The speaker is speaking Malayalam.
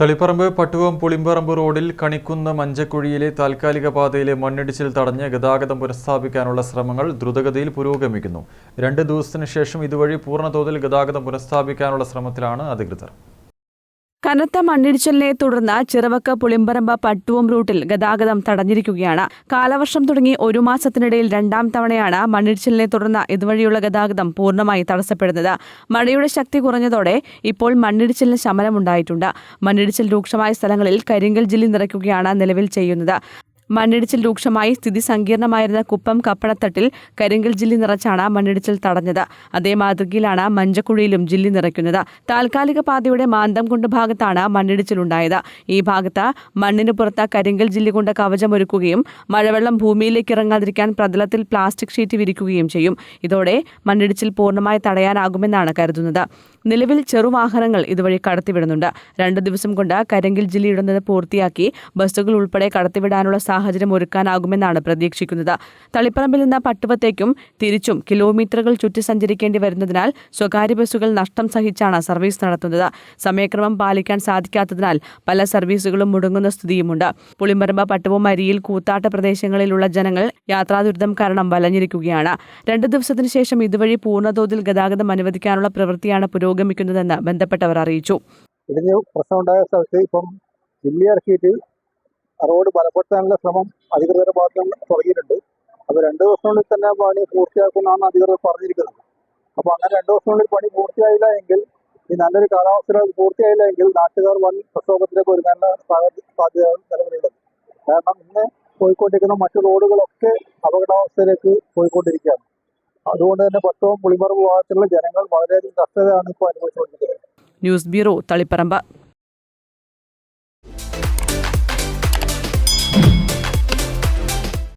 തളിപ്പറമ്പ് പട്ടുവം പുളിമ്പറമ്പ് റോഡിൽ കണിക്കുന്ന് മഞ്ചക്കുഴിയിലെ താൽക്കാലിക പാതയിലെ മണ്ണിടിച്ചിൽ തടഞ്ഞ് ഗതാഗതം പുനഃസ്ഥാപിക്കാനുള്ള ശ്രമങ്ങൾ ദ്രുതഗതിയിൽ പുരോഗമിക്കുന്നു. രണ്ട് ദിവസത്തിനു ശേഷം ഇതുവഴി പൂർണതോതിൽ ഗതാഗതം പുനഃസ്ഥാപിക്കാനുള്ള ശ്രമത്തിലാണ് അധികൃതർ. കനത്ത മണ്ണിടിച്ചിലിനെ തുടർന്ന് ചിറവക്ക പുളിമ്പറമ്പ പട്ടുവം റൂട്ടിൽ ഗതാഗതം തടഞ്ഞിരിക്കുകയാണ്. കാലവർഷം തുടങ്ങി ഒരു മാസത്തിനിടയിൽ രണ്ടാം തവണയാണ് മണ്ണിടിച്ചിലിനെ തുടർന്ന് ഇതുവഴിയുള്ള ഗതാഗതം പൂർണമായി തടസ്സപ്പെടുന്നത്. മഴയുടെ ശക്തി കുറഞ്ഞതോടെ ഇപ്പോൾ മണ്ണിടിച്ചിലിന് ശമനമുണ്ടായിട്ടുണ്ട്. മണ്ണിടിച്ചിൽ രൂക്ഷമായ സ്ഥലങ്ങളിൽ കരിങ്കൽ ജില്ലി നിറയ്ക്കുകയാണ് നിലവിൽ ചെയ്യുന്നത്. മണ്ണിടിച്ചിൽ രൂക്ഷമായി സ്ഥിതി സങ്കീർണമായിരുന്ന കുപ്പം കപ്പടത്തട്ടിൽ കരിങ്കൽ ജില്ലി നിറച്ചാണ് മണ്ണിടിച്ചിൽ തടഞ്ഞത്. അതേ മാതൃകയിലാണ് മഞ്ചക്കുഴിയിലും ജില്ലി നിറയ്ക്കുന്നത്. താൽക്കാലിക പാതയുടെ മാന്തം കൊണ്ട് ഭാഗത്താണ് മണ്ണിടിച്ചിലുണ്ടായത് ഈ ഭാഗത്ത് മണ്ണിന് പുറത്ത് കരിങ്കൽ ജില്ലി കൊണ്ട് കവചമൊരുക്കുകയും മഴവെള്ളം ഭൂമിയിലേക്ക് ഇറങ്ങാതിരിക്കാൻ പ്രതലത്തിൽ പ്ലാസ്റ്റിക് ഷീറ്റ് വിരിക്കുകയും ചെയ്യും. ഇതോടെ മണ്ണിടിച്ചിൽ പൂർണമായി തടയാനാകുമെന്നാണ് കരുതുന്നത്. നിലവിൽ ചെറുവാഹനങ്ങൾ ഇതുവഴി കടത്തിവിടുന്നുണ്ട്. രണ്ട് ദിവസം കൊണ്ട് കരങ്കിൽ ജില്ലയിടുന്നത് പൂർത്തിയാക്കി ബസ്സുകൾ ഉൾപ്പെടെ കടത്തിവിടാനുള്ള സാഹചര്യം ഒരുക്കാനാകുമെന്നാണ് പ്രതീക്ഷിക്കുന്നത്. തളിപ്പറമ്പിൽ നിന്ന് പട്ടുവത്തേക്കും തിരിച്ചും കിലോമീറ്ററുകൾ ചുറ്റി സഞ്ചരിക്കേണ്ടി വരുന്നതിനാൽ സ്വകാര്യ ബസ്സുകൾ നഷ്ടം സഹിച്ചാണ് സർവീസ് നടത്തുന്നത്. സമയക്രമം പാലിക്കാൻ സാധിക്കാത്തതിനാൽ പല സർവീസുകളും മുടങ്ങുന്ന സ്ഥിതിയുമുണ്ട്. പുളിമ്പറമ്പ പട്ടുവം അരിയിൽ കൂത്താട്ട പ്രദേശങ്ങളിലുള്ള ജനങ്ങൾ യാത്രാദുരിതം കാരണം വലഞ്ഞിരിക്കുകയാണ്. രണ്ടു ദിവസത്തിനു ശേഷം ഇതുവഴി പൂർണതോതിൽ ഗതാഗതം അനുവദിക്കാനുള്ള പ്രവൃത്തിയാണ് പുരോഗമിക്കുന്നതെന്ന് ബന്ധപ്പെട്ടവർ അറിയിച്ചു. ഇടിഞ്ഞു പ്രശ്നമുണ്ടായ സ്ഥലത്ത് ഇപ്പം ജില്ലി ഇറക്കിയിട്ട് റോഡ് ബലപ്പെടുത്താനുള്ള ശ്രമം അധികൃതരുടെ ഭാഗത്ത് തുടങ്ങിയിട്ടുണ്ട്. അപ്പോൾ രണ്ട് ദിവസത്തിനുള്ളിൽ തന്നെ പണി പൂർത്തിയാക്കുമെന്നാണ് അധികൃതർ പറഞ്ഞിരിക്കുന്നത്. അപ്പോൾ അങ്ങനെ രണ്ട് ദിവസത്തിനുള്ളിൽ പണി പൂർത്തിയായില്ല എങ്കിൽ ഈ നല്ലൊരു കാലാവസ്ഥ പൂർത്തിയായില്ല എങ്കിൽ നാട്ടുകാർ വൻ പ്രക്ഷോഭത്തിലേക്ക് ഒരുങ്ങേണ്ട സാധ്യത നിലവിലുള്ളത്. കാരണം ഇന്ന് പോയിക്കൊണ്ടിരിക്കുന്ന മറ്റു റോഡുകളൊക്കെ അപകടാവസ്ഥയിലേക്ക് പോയിക്കൊണ്ടിരിക്കുകയാണ്. അതുകൊണ്ട് തന്നെ പട്ടവും പുളിമറ ഭാഗത്തുള്ള ജനങ്ങൾ വളരെയധികം കഷ്ടതയാണ് ഇപ്പോൾ അനുഭവിച്ചുകൊണ്ടിരിക്കുന്നത്. News bureau Taliparamba.